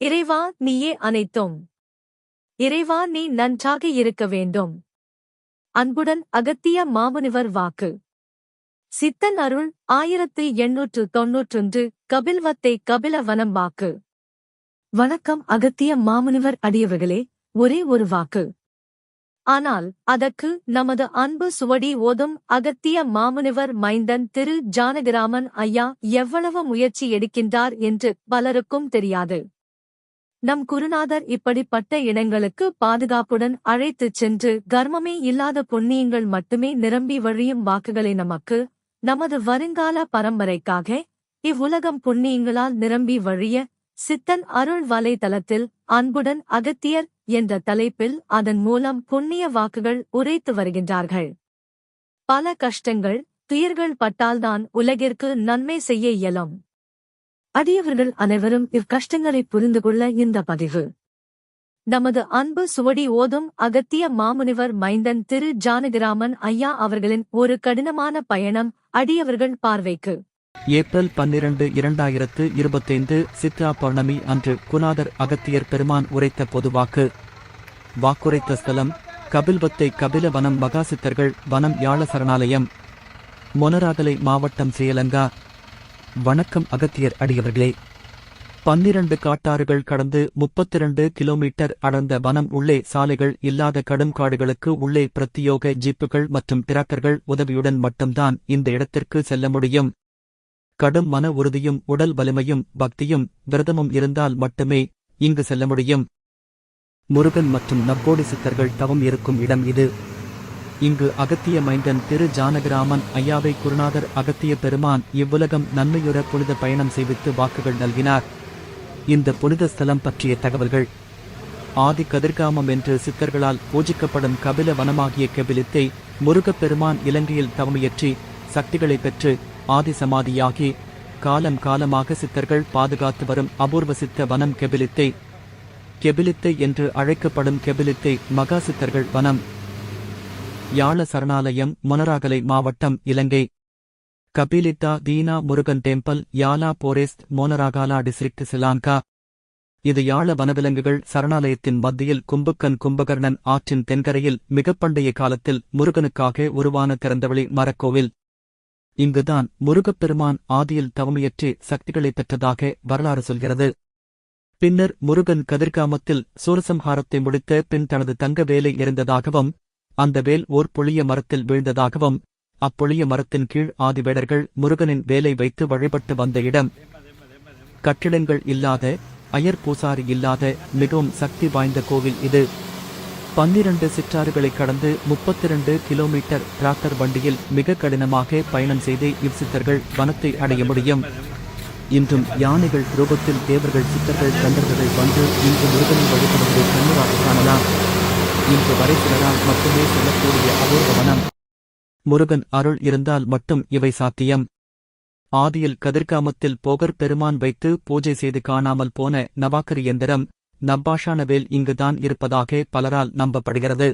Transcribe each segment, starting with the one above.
இறைவா நீயே அனைத்தும். இறைவா நீ நன்றாக இருக்க வேண்டும். அன்புடன் அகத்திய மாமுனிவர் வாக்கு. சித்தன் அருள் ஆயிரத்து எண்ணூற்று தொன்னூற்றொன்று கபில்வத்தை கபில வனம் வாக்கு. வணக்கம் அகத்திய மாமுனிவர் அடியவர்களே ஒரே ஒரு வாக்கு. ஆனால் அதற்கு நமது அன்பு சுவடி ஓதும் அகத்திய மாமுனிவர் மைந்தன் திரு. ஜானகிராமன் ஐயா எவ்வளவு முயற்சி எடுக்கின்றார் என்று பலருக்கும் தெரியாது. நம் குருநாதர் இப்படிப்பட்ட இடங்களுக்கு பாதுகாப்புடன் அழைத்துச் சென்று கர்மமே இல்லாத புண்ணியங்கள் மட்டுமே நிரம்பி வழியும் வாக்குகளை நமக்கு நமது வருங்கால பரம்பரைக்காக இவ்வுலகம் புண்ணியங்களால் நிரம்பி வழிய சித்தன் அருள் வலைதளத்தில் அன்புடன் அகத்தியர் என்ற தலைப்பில் அதன் மூலம் புண்ணிய வாக்குகள் உரைத்து வருகின்றார்கள். பல கஷ்டங்கள் துயர்கள் பட்டால்தான் உலகிற்கு நன்மை செய்ய இயலும். அடியவர்கள் அனைவரும் இக்கஷ்டங்களை புரிந்து கொள்ள இந்த பதிவு. நமது அன்பு சுவடி ஓதும் அகத்திய மாமுனிவர் மைந்தன் திரு ஜானகிராமன் ஐயா அவர்களின் ஒரு கடினமான பயணம் அடியவர்கள் பார்வைக்கு. ஏப்ரல் பன்னிரண்டு இரண்டாயிரத்து இருபத்தைந்து சித்ரா பௌர்ணமி அன்று குநாதர் அகத்தியர் பெருமான் உரைத்த பொதுவாக்கு வாக்குரைத்த ஸ்தலம் கபில்வத்தை கபில வனம் மகாசித்தர்கள் வனம் யாழ சரணாலயம். மொனராகலை மாவட்டம் ஸ்ரீலங்கா. வணக்கம் அகத்தியர் அடியவர்களே. பன்னிரண்டு காட்டாறுகள் கடந்து முப்பத்திரண்டு கிலோமீட்டர் அடர்ந்த வனம் உள்ளே சாலைகள் இல்லாத கடும் காடுகளுக்கு உள்ளே பிரத்தியோக ஜீப்புகள் மற்றும் டிராக்டர்கள் உதவியுடன் மட்டும்தான் இந்த இடத்திற்கு செல்ல முடியும். கடும் மன உறுதியும் உடல் வலிமையும் பக்தியும் விரதமும் இருந்தால் மட்டுமே இங்கு செல்ல முடியும். முருகன் மற்றும் நப்போடி சித்தர்கள் தவம் இருக்கும் இடம் இது. இங்கு அகத்திய மைந்தன் திரு ஜானகிராமன் ஐயாவை குருநாதர் அகத்திய பெருமான் இவ்வுலகம் நன்மையுற புனித பயணம் செய்வித்து வாக்குகள் நல்கினார். இந்த புனித ஸ்தலம் பற்றிய தகவல்கள். ஆதி கதிர்காமம் என்று சித்தர்களால் பூஜிக்கப்படும் கபில வனமாகிய கபிலத்தை முருகப்பெருமான் இலங்கையில் தவமியற்றி சக்திகளை பெற்று ஆதி சமாதியாகி காலம் காலமாக சித்தர்கள் பாதுகாத்து வரும் அபூர்வ சித்த வனம் கெபிலித்தை கெபிலித்தை என்று அழைக்கப்படும் கெபிலித்தை மகா சித்தர்கள் வனம் யாழ சரணாலயம் மொனராகலை மாவட்டம் இலங்கை. Kabilitha Dheena Murugan temple Yala forest Monaragala district Sri Lanka. இது யாழ வனவிலங்குகள் சரணாலயத்தின் மத்தியில் கும்புக்கன் கும்பகர்ணன் ஆற்றின் தென்கரையில் மிகப்பண்டைய காலத்தில் முருகனுக்காக உருவான திறந்தவெளி மரக்கோவில். இங்குதான் முருகப்பெருமான் ஆதியில் தவமையற்றி சக்திகளை பெற்றதாக வரலாறு சொல்கிறது. பின்னர் முருகன் கதிர்காமத்தில் சூரசம்ஹாரத்தை முடித்த பின் தனது தங்க வேலை எறிந்ததாகவும் அந்த வேல் ஓர் புளிய மரத்தில் வீழ்ந்ததாகவும் அப்புளிய மரத்தின் கீழ் ஆதிவேடர்கள் முருகனின் வேலை வைத்து வழிபட்டு வந்த இடம். கட்டிடங்கள் இல்லாத அயர் பூசாரி இல்லாத மிகவும் சக்தி வாய்ந்த கோவில் இது. பன்னிரண்டு சிற்றாறுகளை கடந்து முப்பத்திரண்டு கிலோமீட்டர் டிராக்டர் வண்டியில் மிக கடினமாக பயணம் செய்து இவ்சித்தர்கள் வனத்தை அடைய முடியும். இன்றும் யானைகள் ரூபத்தில் தேவர்கள் சித்தர்கள் கந்தர்கள் வந்து இன்று முருகனை வழிபடுவதை கண்ணுராக காணலாம். இன்று வரை சிலரால் மட்டுமே செல்லக்கூடிய அபூர்வ வனம். முருகன் அருள் இருந்தால் மட்டும் இவை சாத்தியம். ஆதியில் கதிர்காமத்தில் போகர் பெருமான் வைத்து பூஜை செய்து காணாமல் போன நவாக்கரி எந்திரம் நப்பாஷானவேல் இங்குதான் இருப்பதாக பலரால் நம்பப்படுகிறது.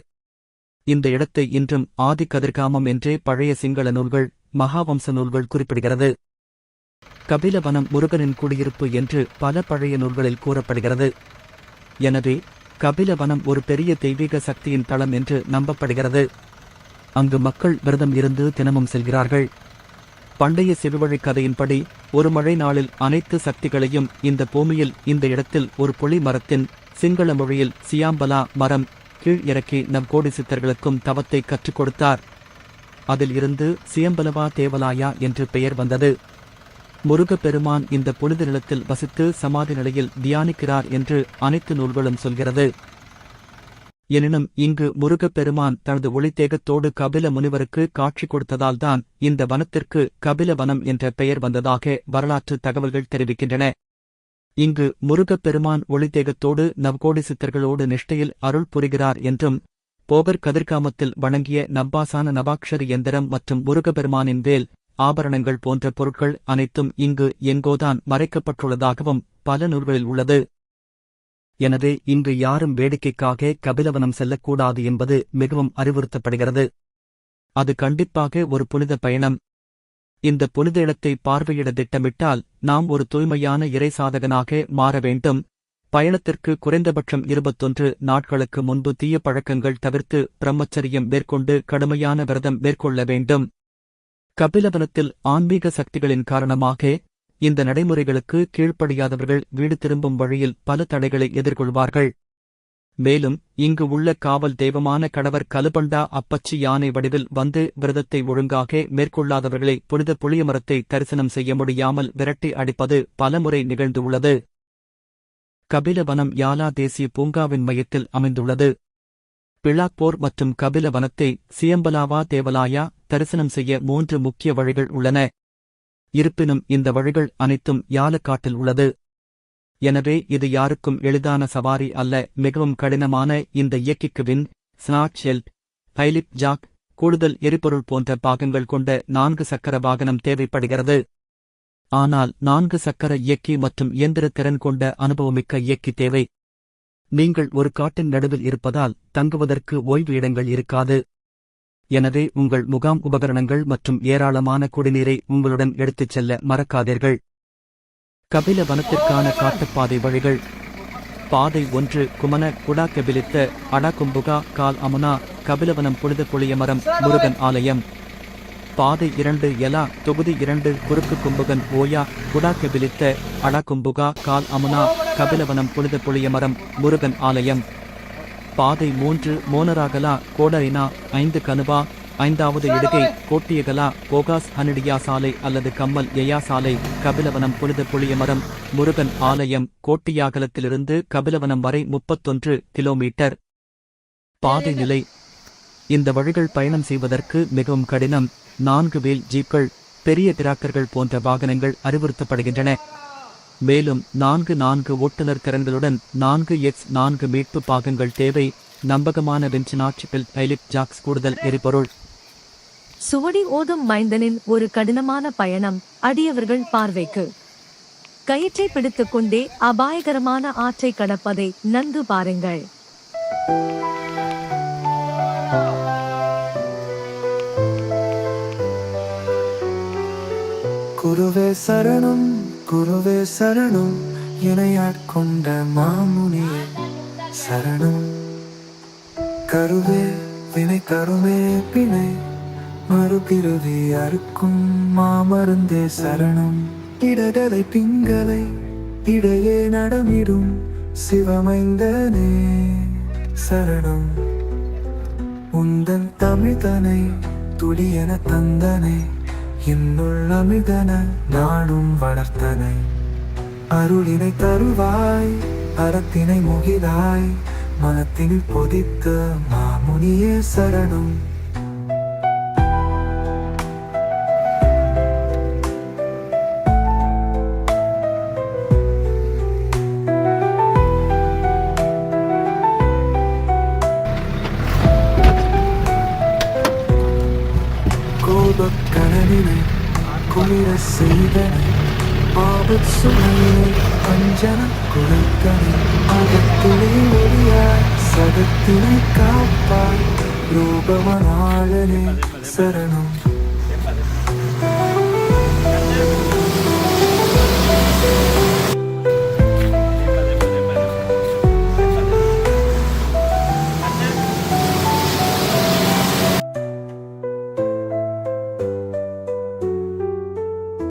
இந்த இடத்தை இன்றும் ஆதி கதிர்காமம் என்றே பழைய சிங்கள நூல்கள் மகாவம்ச நூல்கள் குறிப்பிடுகிறது. கபிலவனம் முருகனின் குடியிருப்பு என்று பல பழைய நூல்களில் கூறப்படுகிறது. எனவே கபிலவனம் ஒரு பெரிய தெய்வீக சக்தியின் தளம் என்று நம்பப்படுகிறது. அங்கு மக்கள் விரதம் இருந்து தினமும் செல்கிறார்கள். பண்டைய சிறுவழி கதையின்படி ஒரு மழை நாளில் அனைத்து சக்திகளையும் இந்த பூமியில் இந்த இடத்தில் ஒரு புலி மரத்தின் சிங்கள மொழியில் சியாம்பலா மரம் கீழ் இறக்கி நம் கோடி சித்தர்களுக்கும் தவத்தை கற்றுக் கொடுத்தார். அதில் இருந்து சியம்பலவா தேவலாயா என்று பெயர் வந்தது. முருகப்பெருமான் இந்த புனித நிலத்தில் வசித்து சமாதி நிலையில் தியானிக்கிறார் என்று அனைத்து நூல்களும் சொல்கிறது. எனினும் இங்கு முருகப்பெருமான் தனது ஒளித்தேகத்தோடு கபில முனிவருக்கு காட்சி கொடுத்ததால்தான் இந்த வனத்திற்கு கபில வனம் என்ற பெயர் வந்ததாக வரலாற்று தகவல்கள் தெரிவிக்கின்றன. இங்கு முருகப்பெருமான் ஒளித்தேகத்தோடு நவ்கோடி சித்தர்களோடு நிஷ்டையில் அருள் புரிகிறார் என்றும் போகர் கதிர்காமத்தில் வணங்கிய நப்பாசான நவாக்ஷரி எந்திரம் மற்றும் முருகப்பெருமானின் வேல் ஆபரணங்கள் போன்ற பொருட்கள் அனைத்தும் இங்கு எங்கோதான் மறைக்கப்பட்டுள்ளதாகவும் பல நூல்களில் உள்ளது. எனவே இன்று யாரும் வேடிக்கைக்காக கபிலவனம் செல்லக்கூடாது என்பது மிகவும் அறிவுறுத்தப்படுகிறது. அது கண்டிப்பாக ஒரு புனித பயணம். இந்த புனித இடத்தை பார்வையிட திட்டமிட்டால் நாம் ஒரு தூய்மையான இறை சாதகனாக மாற வேண்டும். பயணத்திற்கு குறைந்தபட்சம் இருபத்தொன்று நாட்களுக்கு முன்பு தீய பழக்கங்கள் தவிர்த்து பிரம்மச்சரியம் மேற்கொண்டு கடுமையான விரதம் மேற்கொள்ள வேண்டும். கபிலவனத்தில் ஆன்மீக சக்திகளின் காரணமாக இந்த நடைமுறைகளுக்கு கீழ்ப்படியாதவர்கள் வீடு திரும்பும் வழியில் பல தடைகளை எதிர்கொள்வார்கள். மேலும் இங்கு உள்ள காவல் தெய்வமான கடவர் கலுபண்டா அப்பச்சி யானை வடிவில் வந்து விரதத்தை ஒழுங்காக மேற்கொள்ளாதவர்களை புனித புளியமரத்தை தரிசனம் செய்ய முடியாமல் விரட்டி அடிப்பது பலமுறை நிகழ்ந்துள்ளது. கபிலவனம் யாலா தேசிய பூங்காவின் மையத்தில் அமைந்துள்ளது. பிளாக்போர் மற்றும் கபிலவனத்தை சியம்பலாவா தேவலாயா தரிசனம் செய்ய மூன்று முக்கிய வழிகள் உள்ளன. இருப்பினும் இந்த வழிகள் அனைத்தும் யாலக்காட்டில் உள்ளது. எனவே இது யாருக்கும் எளிதான சவாரி அல்ல. மிகவும் கடினமான இந்த இயக்கிக்கு வின் ஸ்னாட் பைலிப் ஜாக் கூடுதல் எரிபொருள் போன்ற பாகங்கள் கொண்ட நான்கு சக்கர வாகனம் தேவைப்படுகிறது. ஆனால் நான்கு சக்கர இயக்கி மற்றும் இயந்திர திறன் கொண்ட அனுபவமிக்க இயக்கி தேவை. நீங்கள் ஒரு காட்டின் நடுவில் இருப்பதால் தங்குவதற்கு ஓய்வு இடங்கள் இருக்காது. எனவே உங்கள் முகாம் உபகரணங்கள் மற்றும் ஏராளமான குடிநீரை உங்களுடன் எடுத்துச் செல்ல மறக்காதீர்கள். கபில வனத்திற்கான காட்டுப்பாதை வழிகள். பாதை ஒன்று குமன குடா கபிலித்த அடாகும்புகா கால் அமுனா கபிலவனம் புனித புளியமரம் முருகன் ஆலயம். பாதை இரண்டு எலா தொகுதி இரண்டு குறுக்கு கும்புகன் ஓயா குடா கபிலித்த அடாகும்புகா கால் அமுனா கபிலவனம் புனித புளியமரம் முருகன் ஆலயம். பாதை மூன்று மோனராகலா கோடரினா ஐந்து கனுவா ஐந்தாவது இடுகை கோட்டியகலா கோகாஸ் ஹனடியா சாலை அல்லது கம்மல் எயா சாலை கபிலவனம் புனித புளியமரம் முருகன் ஆலயம் கோட்டியாகலத்திலிருந்து கபிலவனம் வரை முப்பத்தொன்று கிலோமீட்டர். பாதை நிலை. இந்த வழிகள் பயணம் செய்வதற்கு மிகவும் கடினம். நான்கு வேல் ஜீப்கள் பெரிய திராக்கர்கள் போன்ற வாகனங்கள் அறிவுறுத்தப்படுகின்றன. மேலும் நான்கு நான்கு ஓட்டுநர் திறன்களுடன் நான்கு எக்ஸ் நான்கு மீட்பு பாகங்கள் தேவை. நம்பகமான வெஞ்சினாட்சிப்பில் பைலிப் ஜாக்ஸ் கூடுதல் எரிபொருள். சுவடி ஓதும் மைந்தனின் ஒரு கடினமான பயணம் அடியவர்கள் பார்வைக்கு. கயிற்றை பிடித்துக் கொண்டே அபாயகரமான ஆற்றை கடப்பதை நன்கு பாருங்கள். குருவே சரணம். குருவே சரணம் இணையாட்கொண்ட மாமுனியே சரணம். கருவே வினை கருவே பிணை. மறுபிறவி அறுக்கும் மாமருந்தே சரணம். இடகலை பிங்களை இடையே நடமிடும் சிவமைந்தனே. சரணம். உந்தன் தமிழ்தனை துளியன தந்தனை. என்னுள் நாடும் வளர்த்தனை. அருளினை தருவாய் அறத்தினை முகிலாய் மனத்தினில் பொதித்த மாமுனியே சரணம். கோபக் கனவினை குளிர செய்தனை. ஆபத் சுமையினை அஞ்சன குறைத்தனை அகத்திலே ஒளியாய் சதத்தினை காப்பாய் ரூபவனாளனே சரணம்.